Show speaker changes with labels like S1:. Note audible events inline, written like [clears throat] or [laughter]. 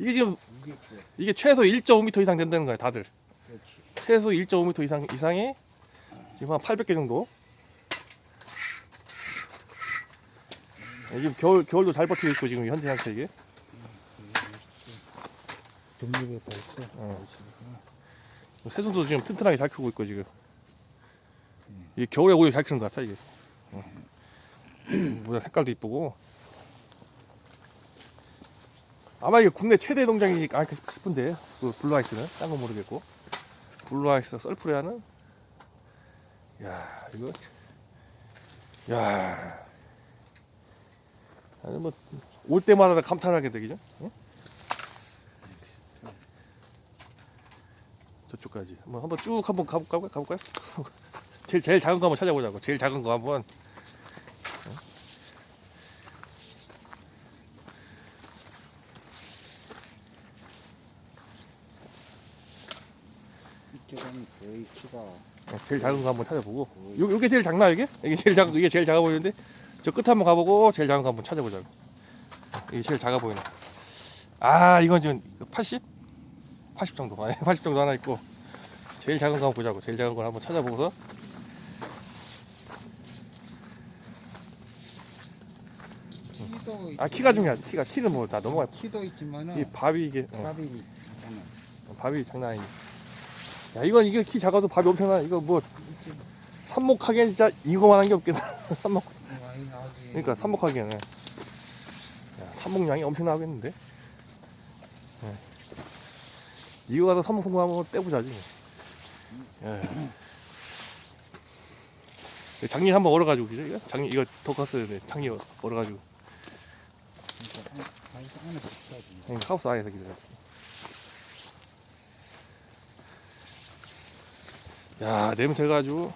S1: 이게 지금
S2: 이게
S1: 최소 1.5m 이상 된다는 거야 다들. 최소 1.5m 이상 이상이 지금 한 800개 정도 지금 겨울 겨울도 잘 버티고 있고 지금 현재 상태 이게
S2: 다 있어.
S1: 어. 새순도 지금 튼튼하게 잘 크고 있고 지금 이게 겨울에 오히려 잘 크는 것 같아 이게 어. [clears throat] 모자 색깔도 이쁘고 아마 이게 국내 최대 농장이 아닐까 싶은데 그 블루아이스는 딴 건 모르겠고 블루아이스 썰프레아는 야 이거 야 아니 뭐 올 때마다 다 감탄하게 되기죠 응? 저쪽까지 한번 한번 쭉 한번 가볼까요? 가볼까요? [laughs] 제일 제일 작은 거 한번 찾아보자고. 제일 작은 거 한번.
S2: 거의 키가
S1: 어, 제일 작은 거 한번 찾아보고. 요 요게 제일 작나 이게? 이게 제일 작은 이게 제일 작아 보이는데 저 끝에 한번 가보고 제일 작은 거 한번 찾아보자고. 어, 이게 제일 작아 보이네. 아 이건 지금 80? 80 정도. 아니 [laughs] 80 정도 하나 있고 제일 작은 거 한번 보자고. 제일 작은 걸 한번 찾아보고서
S2: 키도
S1: 아 키가 중요하지. 키가 키는 뭐 다 넘어가.
S2: 키도 있지만은
S1: 이 밥이 이게 어.
S2: 밥이 있잖아.
S1: 밥이 장난 아니야. 야 이건 이게 키 작아도 밥이 엄청나. 이거 뭐 삽목하기엔 진짜 이거만한 게 없겠어. 삽목.
S2: 많이 나오지.
S1: 그러니까 삽목하기에는. 야, 삽목량이 엄청나겠는데. 예. 이거 가서 삽목 성공하면 떼부자지. 예. 장님 한번 얼어가지고 그죠? 이거? 장님 이거 더 컸어야 돼. 장님 얼어가지고.
S2: 그러니까 한- 한 안에 붙여야지.
S1: 형님 하우스 안에서 기다려. 야 냄새가 아주